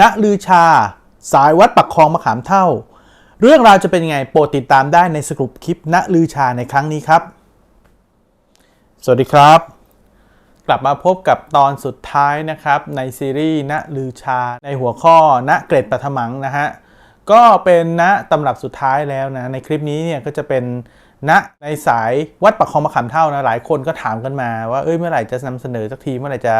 ณลือชา สายวัดปักคลองมะขามเท่า เรื่องราวจะเป็นยังไงโปรดติดตามได้ในสรุปคลิปณลือชาในครั้งนี้ครับ สวัสดีครับ กลับมาพบกับตอนสุดท้ายนะครับในซีรีส์ณลือชา ในหัวข้อณเกรดปัทมังนะฮะก็เป็นณตำรับสุดท้ายแล้วนะในคลิปนี้เนี่ยก็จะเป็นณในสายวัดปักคลองมะขามเท่านะหลายคนก็ถามกันมาว่าเอ้ยเมื่อไหร่จะนำเสนอสักทีเมื่อไหร่จะ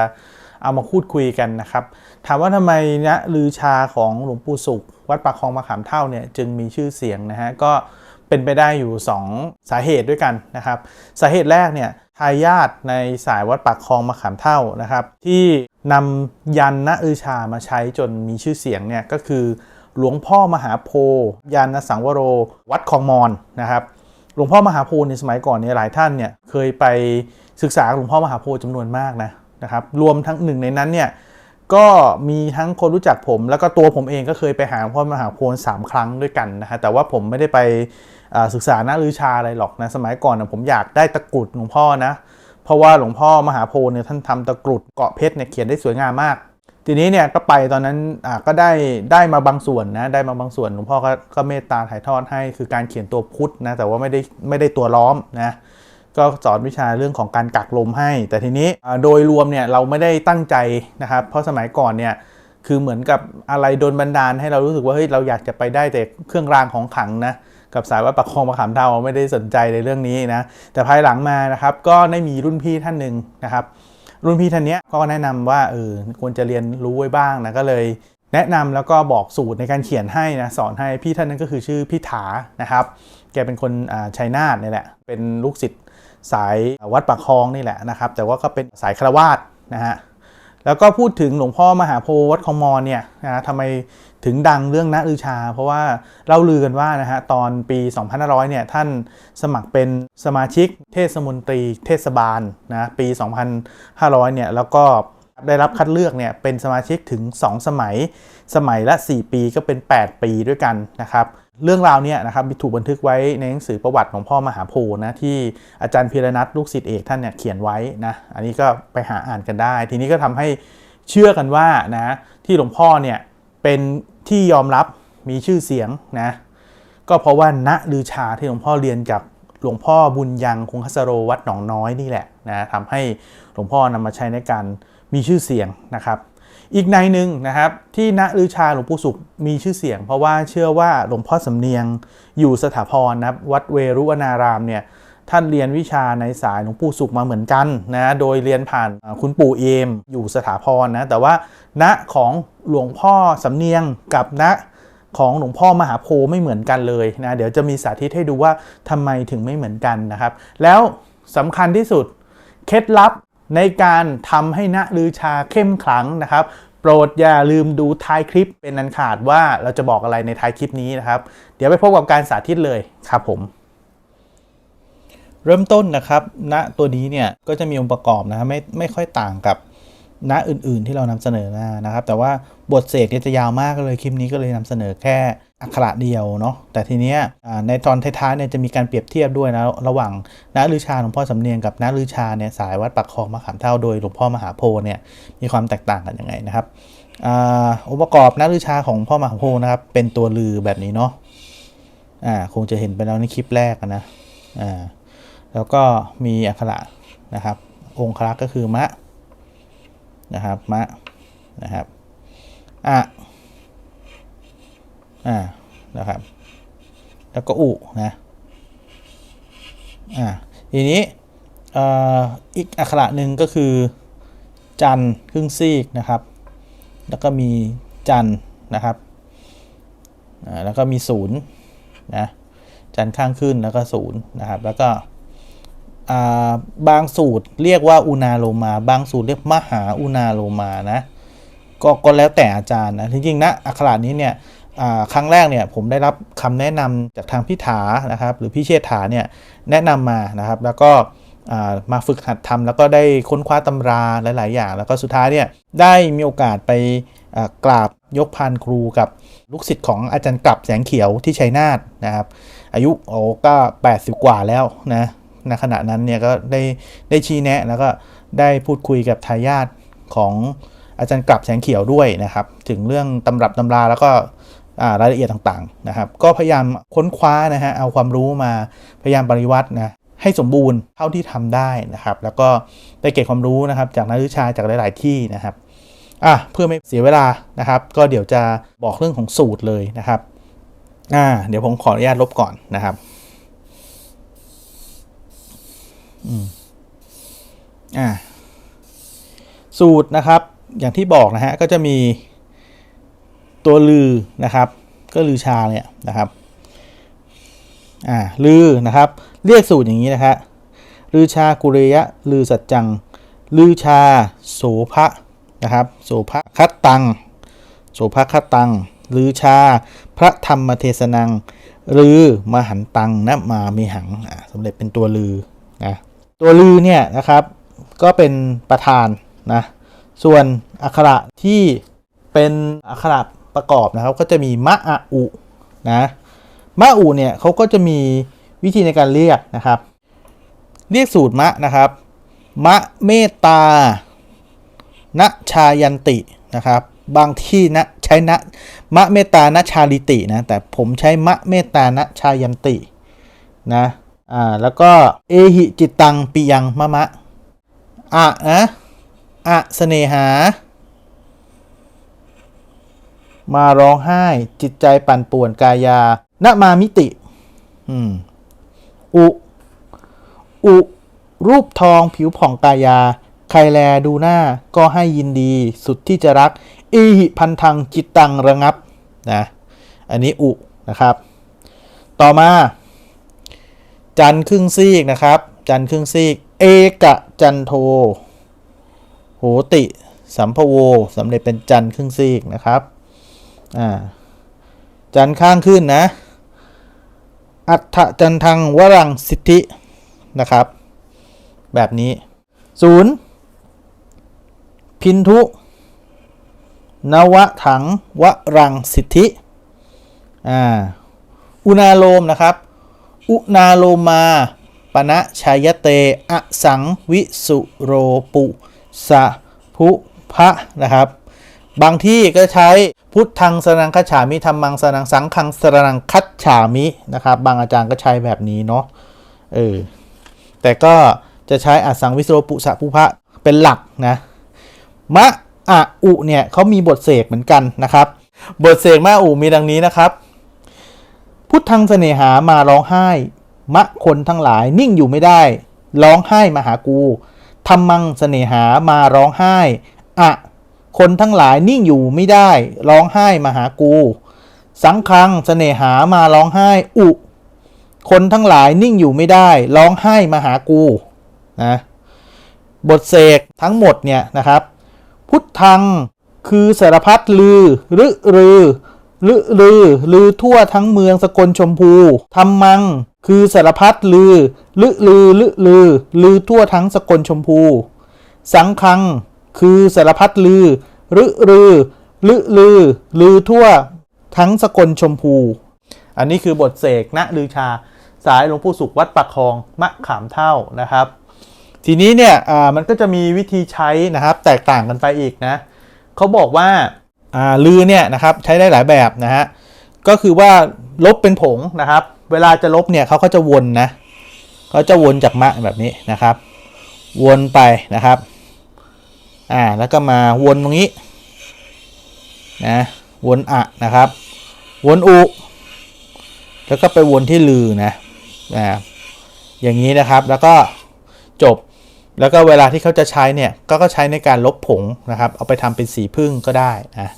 เอามาพูดคุยกันนะครับ ถามว่าทำไมณลือชาของหลวงปู่สุข วัดปักคลองมะขามเท่าเนี่ยจึงมีชื่อเสียงนะฮะก็เป็นไปได้อยู่ 2 สาเหตุด้วยกันนะครับ สาเหตุแรกเนี่ยทายาทในสายวัดปักคลองมะขามเท่านะครับ ที่นำยันณลือชามาใช้จนมีชื่อเสียงเนี่ยก็คือหลวงพ่อมหาโพยานสังวโร วัดคลองมอนนะครับหลวงพ่อมหาโพในสมัยก่อนเนี่ยหลายท่านเนี่ยเคยไปศึกษาหลวงพ่อมหาโพธิ์จำนวนมากนะ นะครับรวมทั้งหนึ่งในนั้นเนี่ยก็มีทั้งคนรู้จักผมแล้วก็ตัวผมเองก็เคยไปหาหลวงพ่อมหาโพธิ์สามครั้งด้วยกันนะฮะแต่ว่าผมไม่ได้ไปศึกษาหน้าลือชาอะไรหรอกนะสมัยก่อนนะผมอยากได้ตะกรุดหลวงพ่อนะเพราะว่าหลวงพ่อมหาโพธิ์เนี่ยท่านทำตะกรุดเกาะเพชรเนี่ยเขียนได้สวยงามมาก ทีนี้เนี่ยก็ไปตอนนั้นก็ได้ได้มาบางส่วนนะได้มาบางส่วนหลวงพ่อก็ก็เมตตาถ่ายทอดให้คือการเขียนตัวพุทธนะแต่ว่าไม่ได้ไม่ได้ตัวล้อมนะ ก็สอนวิชาเรื่องของการกักลมให้ แต่ทีนี้โดยรวมเนี่ยเราไม่ได้ตั้งใจนะครับ เพราะสมัยก่อนเนี่ยคือเหมือนกับอะไรโดนบันดาลให้เรารู้สึกว่าเฮ้ยเราอยากจะไปได้แต่เครื่องรางของขังนะกับสายวัดปักคองมะขามเทาไม่ได้สนใจในเรื่องนี้นะแต่ภายหลังมานะครับก็ได้มีรุ่นพี่ท่านหนึ่งนะครับ รุ่นพี่ท่านเนี้ยก็แนะนำว่าเออควรจะเรียนรู้ไว้บ้างนะก็เลยแนะนำแล้วก็บอกสูตรในการเขียนให้นะสอนให้พี่ท่านนั้นก็คือชื่อพี่ถานะครับ แกเป็นคนชัยนาทนี่แหละ เป็นลูกศิษย์สายวัดปากคลองนี่แหละนะครับ แต่ว่าก็เป็นสายคารวาสนะฮะ แล้วก็พูดถึงหลวงพ่อมหาโพธิ์วัดคลองมอนเนี่ยนะทำไมถึงดังเรื่องณลือชา เพราะว่าเล่าลือกันว่านะฮะตอนปี 2500 เนี่ยท่านสมัครเป็นสมาชิกเทศมนตรีเทศบาลนะปี 2500 เนี่ยแล้วก็ได้รับคัดเลือกเนี่ยเป็นสมาชิกถึง 2 สมัย สมัยละ 4 ปีก็เป็น 8 ปีด้วยกันนะครับ เรื่องราวเนี่ยนะครับมีถูกบันทึกไว้ในหนังสือประวัติของพ่อมหาโพธิ์นะที่อาจารย์พีรนัทลูกศิษย์เอกท่านเนี่ยเขียนไว้นะอันนี้ก็ไปหาอ่านกันได้ ทีนี้ก็ทำให้เชื่อกันว่านะที่หลวงพ่อเนี่ยเป็นที่ยอมรับมีชื่อเสียงนะก็เพราะว่าณลือชาที่หลวงพ่อเรียนกับหลวงพ่อบุญยังคงคัสโรวัดหนองน้อยนี่แหละนะทำให้หลวงพ่อนำมาใช้ในการมีชื่อเสียงนะครับ อีกในหนึ่งนะครับที่ณลือชาหลวงปู่สุขมีชื่อเสียง เพราะว่าเชื่อว่าหลวงพ่อสำเนียงอยู่สถาพรนะครับวัดเวรุวนารามเนี่ยท่านเรียนวิชาในสายหลวงปู่สุขมาเหมือนกันนะโดยเรียนผ่านคุณปู่เอมอยู่สถาพรนะแต่ว่าณของหลวงพ่อสำเนียงกับณของหลวงพ่อมหาโพธิ์ไม่เหมือนกันเลยนะเดี๋ยวจะมีสาธิตให้ดูว่าทำไมถึงไม่เหมือนกันนะครับ แล้วสำคัญที่สุดเคล็ดลับ ในการทำให้ณลือชาเข้มขลังนะครับ โปรดอย่าลืมดูท้ายคลิปเป็นอันขาดว่าเราจะบอกอะไรในท้ายคลิปนี้นะครับ เดี๋ยวไปพบกับการสาธิตเลยครับผม เริ่มต้นนะครับณตัวนี้เนี่ยก็จะมีองค์ประกอบนะไม่ไม่ค่อยต่างกับ ณอื่น ๆ ที่เรานำเสนอมานะครับ แต่ว่าบทเสกเนี่ยจะยาวมากเลยคลิปนี้ก็เลยนำเสนอแค่อักขระเดียวเนาะแต่ทีเนี้ยในตอนท้ายๆเนี่ยจะมีการเปรียบเทียบด้วยนะระหว่างณลือชาหลวงพ่อสำเนียงกับณลือชาเนี่ยสายวัดปักคลองมะขามเท่าโดยหลวงพ่อมหาโพเนี่ยมีความแตกต่างกันยังไงนะครับอ่าองค์ประกอบณลือชาของพ่อมหาโพนะครับเป็นตัวลือแบบนี้เนาะอ่าคงจะเห็นไปแล้วในคลิปแรกอะนะอ่าแล้วก็มีอักขระนะครับองค์ครักก็คือมะ นะครับ มะ นะครับ อะ อ่า นะครับ แล้วก็อุนะ อ่า ทีนี้ออีกอักขระหนึ่งก็คือ จันครึ่งซีกนะครับ แล้วก็มีจันนะครับอ่าแล้วก็มีศูนย์นะ จันข้างขึ้นแล้วก็ศูนย์นะครับ แล้วก็ บางสูตรเรียกว่าอุณาโลมา บางสูตรเรียกมหาอุณาโลมานะก็ก็แล้วแต่อาจารย์นะจริงๆนะอักขระนี้เนี่ยครั้งแรกเนี่ยผมได้รับคำแนะนำจากทางพี่ถานะครับ หรือพี่เชษฐาเนี่ยแนะนำมานะครับ แล้วก็มาฝึกหัดทำแล้วก็ได้ค้นคว้าตำราหลาย ๆ อย่าง แล้วก็สุดท้ายเนี่ยได้มีโอกาสไปกราบยกพานครูกับลูกศิษย์ของอาจารย์กลับแสงเขียวที่ชัยนาทนะครับ อายุโอ้ก็ 80 กว่าแล้วนะ ในขณะนั้นเนี่ยก็ได้ได้ชี้แนะแล้วก็ได้พูดคุยกับทายาทของอาจารย์กลับแสงเขียวด้วยนะครับ ถึงเรื่องตำรับตำราแล้วก็รายละเอียดต่างๆนะครับ ก็พยายามค้นคว้านะฮะเอาความรู้มาพยายามปริวัตินะให้สมบูรณ์เท่าที่ทำได้นะครับ แล้วก็ได้เก็บความรู้นะครับ จากนักวิชาจากหลาย ๆ ที่นะครับอะเพื่อไม่เสียเวลานะครับ ก็เดี๋ยวจะบอกเรื่องของสูตรเลยนะครับอ่าเดี๋ยวผมขออนุญาตลบก่อนนะครับ อ่าสูตรนะครับ อย่างที่บอกนะฮะก็จะมีตัวลือนะครับ ก็ลือชาเนี่ยนะครับอ่าลือนะครับ เรียกสูตรอย่างนี้นะครับลือชากุเรยะลือสัจจังลือชาโสภะนะครับ โสภะคัตตัง โสภะคัตตังลือชาพระธรรมเทศนังลือมหันตังนะมามีหังสำเร็จเป็นตัวลือ ตัวลือเนี่ยนะครับก็เป็นประธานนะส่วนอักขระที่เป็นอักขระประกอบนะครับ ก็จะมีมะอะอุนะมะอุเนี่ยเขาก็จะมีวิธีในการเรียกนะครับ เรียกสูตรมะนะครับ มะเมตตาณชายันตินะครับ บางที่นะใช้นะมะเมตตาณชาลิตินะแต่ผมใช้มะเมตตาณชายันตินะ อ่าแล้วก็เอหิจิตตังปิยังมะมะอะนะอะเสเนหา มาร้องไห้จิตใจปั่นป่วนกายาณมามิติอืมอุอุรูปทองผิวผ่องกายา ใครแลดูหน้าก็ให้ยินดีสุดที่จะรัก อีหิพันทังจิตตังระงับนะอันนี้อุนะครับ ต่อมา จันครึ่งซีกนะครับ จันครึ่งซีก เอกะจันโทโหติสัมภโวสำเร็จเป็นจันครึ่งซีกนะครับอ่าจันข้างขึ้นนะ อัฏฐจันทังวรังสิทธินะครับ แบบนี้ศูนย์พินทุ นวะถังวรังสิทธิอ่าอุณาโลมนะครับ อุณาโลมาปณะชายเตอสังวิสุโรปุสะพุพะนะครับ บางที่ก็ใช้พุทธังสนังคัจฉามิธรรมังสนังสังฆังสนังคัจฉามินะครับ บางอาจารย์ก็ใช้แบบนี้เนาะเออแต่ก็จะใช้อสังวิสุโรปุสะพุพะเป็นหลักนะมะอะอุเนี่ยเขามีบทเสกเหมือนกันนะครับ บทเสกมะอุมีดังนี้นะครับ พุทธังเสน่หามาร้องไห้ มะคนทั้งหลายนิ่งอยู่ไม่ได้ ร้องไห้มาหากูธรรมังเสน่หามาร้องไห้ อะ คนทั้งหลายนิ่งอยู่ไม่ได้ ร้องไห้มาหากู สังคังเสน่หามาร้องไห้ อุ คนทั้งหลายนิ่งอยู่ไม่ได้ ร้องไห้มาหากูนะบทเสกทั้งหมดเนี่ยนะครับ พุทธังคือสารพัดลือรึรือ ลือลือลือทั่วทั้งเมืองสกลชมพูธรรมัง คือสารพัดลือลือลือลือลือลือทั่วทั้งสกลชมพู สังคัง คือสารพัดลือรึรือลือลือลือทั่วทั้งสกลชมพู อันนี้คือบทเสกณลือชา สายหลวงปู่สุขวัดปักคลองมะขามเท่านะครับ ทีนี้เนี่ยมันก็จะมีวิธีใช้นะครับ แตกต่างกันไปอีกนะเขาบอกว่า ลือเนี่ยนะครับใช้ได้หลายแบบนะฮะก็คือว่าลบเป็นผงนะครับ เวลาจะลบเนี่ยเขาก็จะวนนะเขาจะวนจากมะแบบนี้นะครับ วนไปนะครับอ่าแล้วก็มาวนตรงนี้นะวนอะนะครับ วนอุ แล้วก็ไปวนที่ลือนะอ่าอย่างนี้นะครับแล้วก็จบแล้วก็เวลาที่เขาจะใช้เนี่ยก็ก็ใช้ในการลบผงนะครับ เอาไปทำเป็นสีพึ่งก็ได้นะ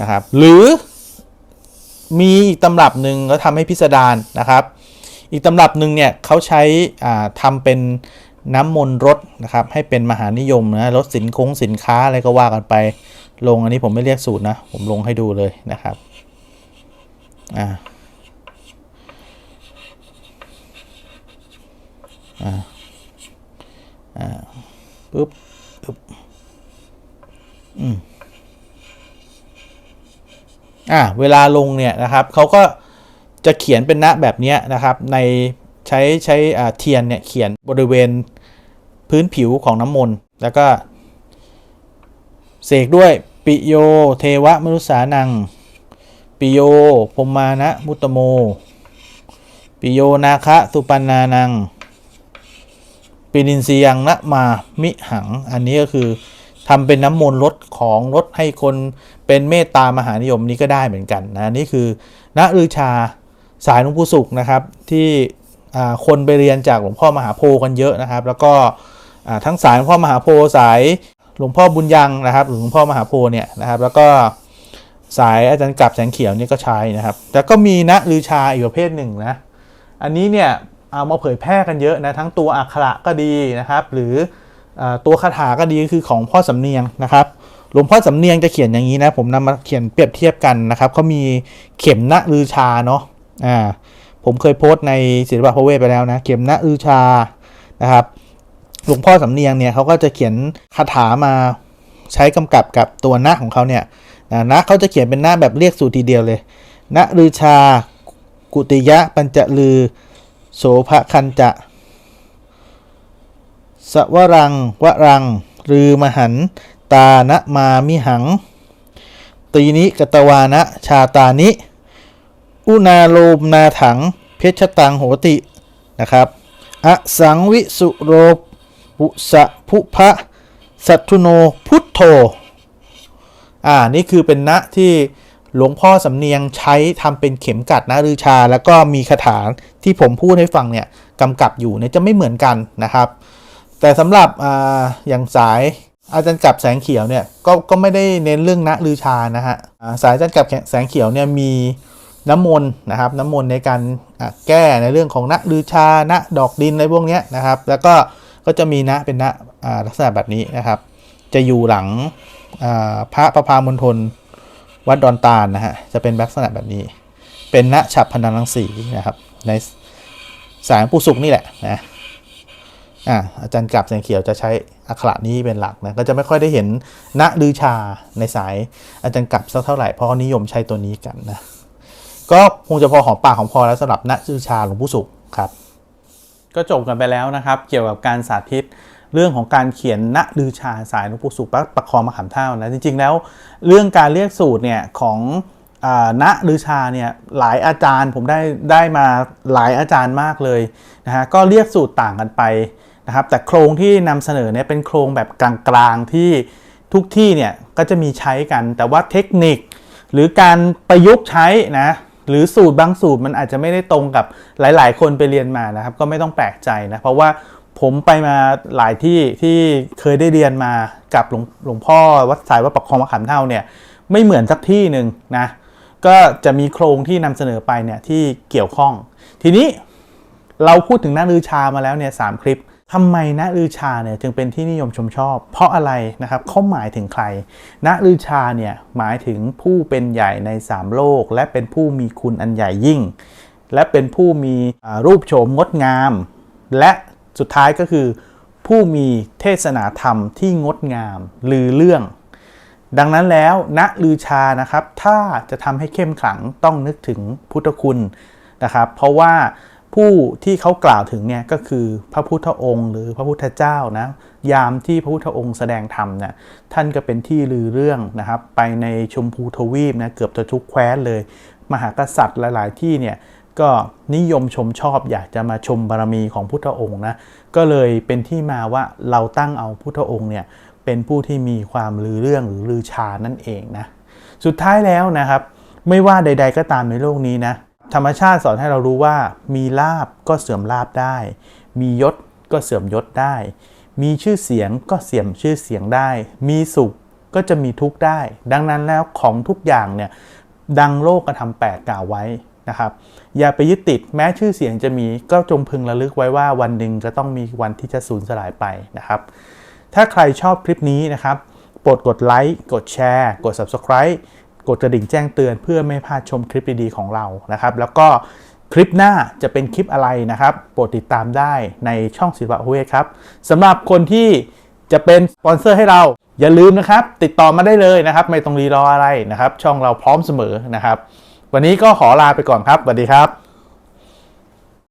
นะครับ หรือมีอีกตำรับหนึ่งก็ทำให้พิสดารนะครับ อีกตำรับหนึ่งเนี่ยเขาใช้ทำเป็นน้ำมนต์รสนะครับ ให้เป็นมหานิยมนะลดสินคงสินค้าอะไรก็ว่ากันไป ลงอันนี้ผมไม่เรียกสูตรนะ ผมลงให้ดูเลยนะครับอ่าอ่าอ่าปุ๊บปุ๊บอืม อ่าเวลาลงเนี่ยนะครับเขาก็จะเขียนเป็นณแบบนี้นะครับในใช้ใช้อ่าเทียนเนี่ยเขียนบริเวณพื้นผิวของน้ำมนต์แล้วก็เสกด้วยปิโยเทวมนุษสานัง ปิโยพมมานะมุตตโม ปิโยนาคะสุปันนานัง ปินินสียังนะมามิหัง อันนี้ก็คือ ทำเป็นน้ำมนต์ลดของลดให้คนเป็นเมตตามหานิยมนี้ก็ได้เหมือนกันนะนี่คือณฤชาสายหลวงปู่สุขนะครับ ที่คนไปเรียนจากหลวงพ่อมหาโพกันเยอะนะครับ แล้วก็ทั้งสายหลวงพ่อมหาโพสายหลวงพ่อบุญยังนะครับหรือหลวงพ่อมหาโพเนี่ยนะครับ แล้วก็สายอาจารย์กลับแสงเขียวนี่ก็ใช้นะครับ แต่ก็มีณฤชาอีกประเภทหนึ่งนะอันนี้เนี่ยเอามาเผยแพร่กันเยอะนะทั้งตัวอักขระก็ดีนะครับ หรือ ตัวคาถาก็ดีคือของพ่อสำเนียงนะครับหลวงพ่อสำเนียงจะเขียนอย่างนี้นะ ผมนำมาเขียนเปรียบเทียบกันนะครับเขามีเข็มณลือชาเนาะอ่าผมเคยโพสต์ในศิลปะพระเวทไปแล้วนะ เข็มณลือชานะครับหลวงพ่อสำเนียงเนี่ยเขาก็จะเขียนคาถามาใช้กำกับกับตัวหน้าของเขาเนี่ยนะนะเขาจะเขียนเป็นหน้าแบบเรียกสูตรทีเดียวเลยณลือชา กุติยะปัญจลือ โสภคันจะ สวรัง วรัง รือมหันตานะมามิหัง ตีนิกตวานะ ชาตานิ อุนาโลมนาถัง เพชตังโหติ นะครับอสังวิสุโรปุสะภุพะสัตทุโนพุทโธ อ่า นี่คือเป็นณที่หลวงพ่อสำเนียงใช้ทำเป็นเข็มกัดนะลือชา แล้วก็มีคาถาที่ผมพูดให้ฟังเนี่ยกำกับอยู่เนี่ยจะไม่เหมือนกันนะครับ แต่สำหรับออย่างสายอาจารย์กับแสงเขียวเนี่ยก็ก็ไม่ได้เน้นเรื่องณลือชานะฮะสายอาจารย์กับแสงเขียวเนี่ยมีน้ำมนต์นะครับน้ำมนต์ในการแก้ในเรื่องของณลือชาณดอกดินอะไรพวกนี้นะครับ แล้วก็ก็จะมีณเป็นณอ่าลักษณะแบบนี้นะครับ จะอยู่หลังพระประพามณฑลวัดดอนตาลนะฮะจะเป็นลักษณะแบบนี้ เป็นณฉับพนันรังสีนะครับในสายปูสุกนี่แหละนะ อ่าอาจารย์กับแสงเขียวจะใช้อักขระนี้เป็นหลักนะก็จะไม่ค่อยได้เห็นณลือชาในสายอาจารย์กับสักเท่าไหร่เพราะเขานิยมใช้ตัวนี้กันนะก็คงจะพอหอมปากหอมคอแล้วสำหรับณลือชาหลวงปู่สุขครับ ก็จบกันไปแล้วนะครับ เกี่ยวกับการสาธิตเรื่องของการเขียนณลือชาสายหลวงปู่สุขประคองมะขามเท่านะจริง ๆ แล้ว เรื่องการเรียกสูตรเนี่ยของณลือชาเนี่ยหลายอาจารย์ผมได้ได้มาหลายอาจารย์มากเลยนะฮะก็เรียกสูตรต่างกันไป นะครับแต่โครงที่นำเสนอเนี่ยเป็นโครงแบบกลางๆที่ทุกที่เนี่ยก็จะมีใช้กัน แต่ว่าเทคนิค หรือการประยุกต์ใช้นะหรือสูตรบางสูตรมันอาจจะไม่ได้ตรงกับหลาย ๆ คนไปเรียนมานะครับ ก็ไม่ต้องแปลกใจนะเพราะว่าผมไปมาหลายที่ที่เคยได้เรียนมากับหลวงหลวงพ่อวัดสายวัดปักคลองมะขามเท่าเนี่ยไม่เหมือนสักที่หนึ่งนะก็จะมีโครงที่นำเสนอไปเนี่ยที่เกี่ยวข้อง ทีนี้เราพูดถึงนาลือชามาแล้วเนี่ยสามคลิป ทำไมนาลือชาเนี่ยจึงเป็นที่นิยมชมชอบ เพราะอะไรนะครับเขาหมายถึงใครนาลือชาเนี่ยหมายถึงผู้เป็นใหญ่ในสามโลก และเป็นผู้มีคุณอันใหญ่ยิ่ง และเป็นผู้มีรูปโฉมงดงาม และสุดท้ายก็คือ ผู้มีเทศนาธรรมที่งดงามลือเรื่อง ดังนั้นแล้วณลือชานะครับถ้าจะทำให้เข้มขลังต้องนึกถึงพุทธคุณนะครับ เพราะว่า ผู้ที่เขากล่าวถึงเนี่ยก็คือพระพุทธองค์ หรือพระพุทธเจ้านะยามที่พระพุทธองค์แสดงธรรมเนี่ยท่านก็เป็นที่ลือเรื่องนะครับ ไปในชมพูทวีปนะเกือบจะทุกแคว้นเลย มหากษัตริย์หลาย ๆ ที่เนี่ยก็นิยมชมชอบอยากจะมาชมบารมีของพุทธองค์นะก็เลยเป็นที่มาว่าเราตั้งเอาพุทธองค์เนี่ยเป็นผู้ที่มีความลือเรื่องหรือลือชานั่นเองนะสุดท้ายแล้วนะครับ ไม่ว่าใด ๆ ก็ตามในโลกนี้นะ ธรรมชาติสอนให้เรารู้ว่า มีลาบก็เสื่อมลาบได้ มียศก็เสื่อมยศได้ มีชื่อเสียงก็เสื่อมชื่อเสียงได้ มีสุขก็จะมีทุกข์ได้ ดังนั้นแล้วของทุกอย่างเนี่ยดังโลกกระทำแปดกล่าวไว้นะครับ อย่าไปยึดติดแม้ชื่อเสียงจะมีก็จงพึงระลึกไว้ว่าวันหนึ่งจะต้องมีวันที่จะสูญสลายไปนะครับ ถ้าใครชอบคลิปนี้นะครับ โปรดกดไลค์กดแชร์ กด Subscribe กดกระดิ่งแจ้งเตือนเพื่อไม่พลาดชมคลิปดีๆของเรานะครับ แล้วก็คลิปหน้าจะเป็นคลิปอะไรนะครับ โปรดติดตามได้ในช่องศิลปะเวทครับสำหรับคนที่จะเป็นสปอนเซอร์ให้เราอย่าลืมนะครับ ติดต่อมาได้เลยนะครับ ไม่ต้องรีรออะไรนะครับ ช่องเราพร้อมเสมอนะครับ วันนี้ก็ขอลาไปก่อนครับสวัสดีครับ